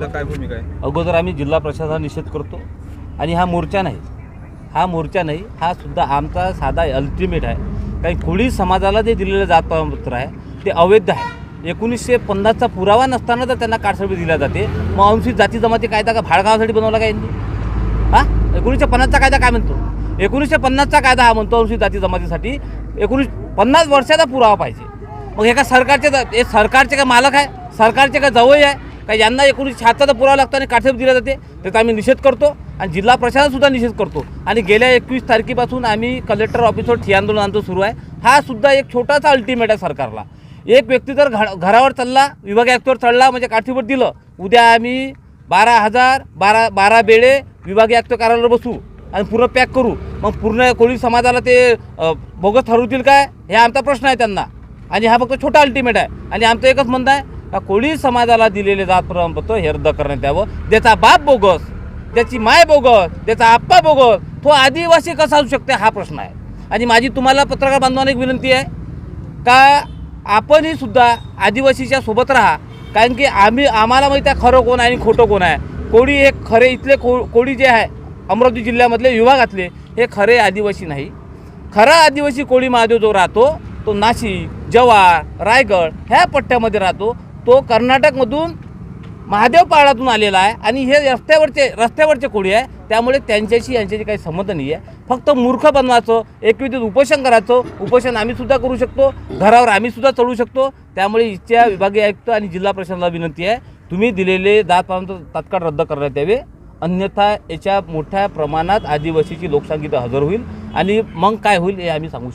काय भूमिका आहे? अगोदर आम्ही जिल्हा प्रशासन निषेध करतो आणि हा मोर्चा नाही. हा मोर्चा नाही हा सुद्धा आमचा साधा अल्टिमेट आहे. काही कोळी समाजाला जे दिलेलं जात प्रमाणपत्र आहे ते अवैध आहे. एकोणीसशे पन्नासचा पुरावा नसताना जर त्यांना कार्ड दिल्या जाते. मग अनुसूचित जाती जमाती कायदा का भाडगावासाठी बनवला का यांनी? हा? एकोणीसशे पन्नासचा कायदा काय म्हणतो? एकोणीसशे पन्नासचा कायदा हा म्हणतो अनुसूचित जाती जमातीसाठी. एकोणीस पन्नास वर्षाचा पुरावा पाहिजे. मग हे का सरकारचे हे सरकारचे का मालक आहे? सरकारचे का जवळ आहे? का यांना एकोणीसशे शहात्तरचा पुरावा लागतो आणि काठेप दिला जाते. त्याचा आम्ही निषेध करतो आणि जिल्हा प्रशासनसुद्धा निषेध करतो. आणि गेल्या एकवीस तारखेपासून आम्ही कलेक्टर ऑफिसवर ठिय आंदोलन आमचं सुरू आहे. हा सुद्धा एक छोटासा अल्टिमेट आहे सरकारला. एक व्यक्ती जर घ घरावर चालला विभाग आयुक्तवर चढला म्हणजे काठीवर दिलं उद्या आम्ही बारा हजार बारा बारा बेळे विभागीय आयुक्त कार्यालयावर बसू आणि पूर्ण पॅक करू. मग पूर्ण कोळी समाजाला ते अ, बोगस ठरवतील काय? हे आमचा प्रश्न आहे त्यांना. आणि हा फक्त छोटा अल्टिमेट आहे. आणि आमचं एकच म्हणणं आहे का कोळी समाजाला दिलेले जात प्रमाणपत्र हे रद्द करण्यात यावं. ज्याचा बाप बोगस त्याची माय बोगस त्याचा आप्पा बोगस तो आदिवासी कसा असू शकते हा प्रश्न आहे. आणि माझी तुम्हाला पत्रकार बांधवांना एक विनंती आहे का आपणही सुद्धा आदिवासीच्या सोबत राहा. कारण की आम्ही आम्हाला माहिती आहे खरं कोण आहे आणि खोटं कोण आहे. कोळी हे खरे इथले को कोळी जे आहे अमरावती जिल्ह्यामधले विभागातले हे खरे आदिवासी नाही. खरा आदिवासी कोळी महादेव जो राहतो तो नाशिक जव्हार रायगड ह्या पट्ट्यामध्ये राहतो. तो कर्नाटकमधून महादेवपाळातून आलेला आहे आणि हे रस्त्यावरचे रस्त्यावरचे कोळी आहे. त्यामुळे त्यांच्याशी यांच्याशी काही संबंध नाही आहे फक्त मूर्ख बनवायचं एकविधीत उपोषण करायचं. उपोषण आम्हीसुद्धा करू शकतो. घरावर आम्हीसुद्धा चढू शकतो. त्यामुळे इथच्या विभागीय आयुक्त आणि जिल्हा प्रशासनाला विनंती आहे. तुम्ही दिलेले दात तात्काळ रद्द करण्यात यावे. अन्यथा याच्या मोठ्या प्रमाणात आदिवासीची लोकसंख्या हजर होईल. आणि मग काय होईल हे आम्ही सांगू शकतो